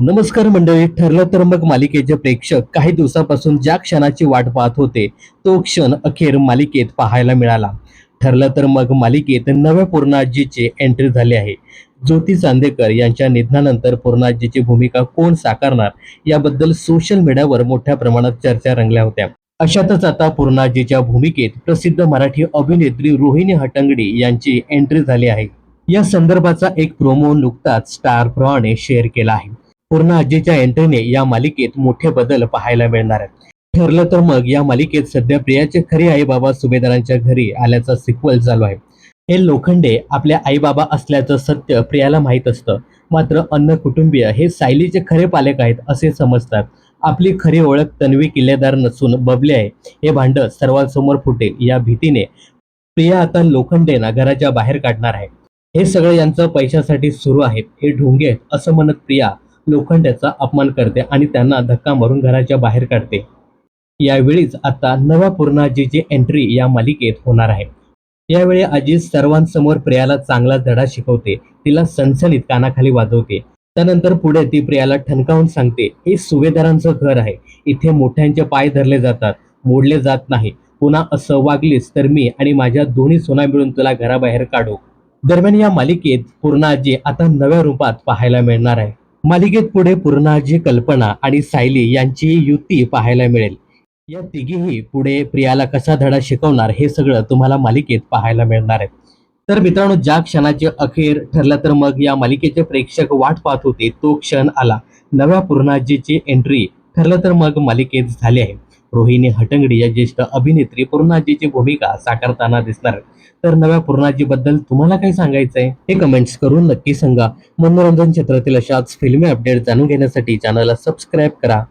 नमस्कार मंडळी ठरलं तर मग मालिकेचे प्रेक्षक काही दिवसापासून ज्या क्षणाची वाट पाहत होते तो क्षण अखेर मालिकेत पाहायला मिळाला. ठरलं तर मग मालिकेत नव्या पूर्णाजीचे एंट्री झाले आहे. ज्योती चांदेकर यांच्या निधनानंतर पूर्णाजीची भूमिका कोण साकारणार याबद्दल सोशल मीडियावर मोठ्या प्रमाणात चर्चा रंगल्या होत्या. अशातच आता पूर्णाजीच्या भूमिकेत प्रसिद्ध मराठी अभिनेत्री रोहिणी हटंगडी यांची एंट्री झाली आहे. या संदर्भाचा एक प्रोमो नुकताच स्टार प्रवाने शेअर केला आहे. पूर्ण आजीच्या एंट्रीने या मालिकेत मोठे बदल पाहायला मिळणार आहेत. ठरलं तर मग या मालिकेत सध्या प्रियाचे खरे आई बाबा सुभेदारांच्या घरी आल्याचा सिक्वल चालू आहे. हे लोखंडे आपल्या आई बाबा असल्याचं सत्य प्रियाला माहीत असतं. मात्र अन्न कुटुंबीय हे सायलीचे खरे पालक आहेत असे समजतात. आपली खरी ओळख तन्वी किल्लेदार नसून बबले आहे. हे भांड सर्वांसमोर फुटेल या भीतीने प्रिया आता लोखंडेना घराच्या बाहेर काढणार आहे. हे सगळं यांचं पैशासाठी सुरू आहे. हे ढोंगे आहेत असं म्हणत प्रिया लोखंड्याचा अपमान करते आणि त्यांना धक्का मारून घराच्या बाहेर काढते. यावेळीच आता नव्या पूर्णाजीची एंट्री या मालिकेत होणार आहे. यावेळी आजी सर्वांसमोर प्रियाला चांगला धडा शिकवते तिला सणसणीत कानाखाली वाजवते. त्यानंतर पुढे ती प्रियाला ठणकावून सांगते हे सुभेदारांचं घर आहे. इथे मोठ्यांचे पाय धरले जातात मोडले जात नाही. पुन्हा असं वागलीस तर मी आणि माझ्या दोन्ही सोना मिळून तुला घराबाहेर काढू. दरम्यान या मालिकेत पूर्णाजी आता नव्या रूपात पाहायला मिळणार आहे. मालिकेत पुढे पूर्णाजी कल्पना आणि सायली यांची युती पाहायला मिळेल. या तिघीही पुढे प्रियाला कसा धडा शिकवणार हे सगळं तुम्हाला मालिकेत पाहायला मिळणार आहे. तर मित्रांनो ज्या क्षणाचे अखेर ठरलं तर मग या मालिकेचे प्रेक्षक वाट पाहत होते तो क्षण आला. नव्या पूर्णाजीची एंट्री ठरलं तर मग मालिकेत झाली आहे. रोहिणी हटंगडी या ज्येष्ठ अभिनेत्री पूर्णाजीची भूमिका साकारताना दिसणार तर नव्या पूर्णाजीबद्दल तुम्हाला काय सांगायचं आहे हे कमेंट्स करून नक्की सांगा. मनोरंजन क्षेत्रातील अशाच फिल्मी अपडेट जाणून घेण्यासाठी चॅनलला सबस्क्राईब करा.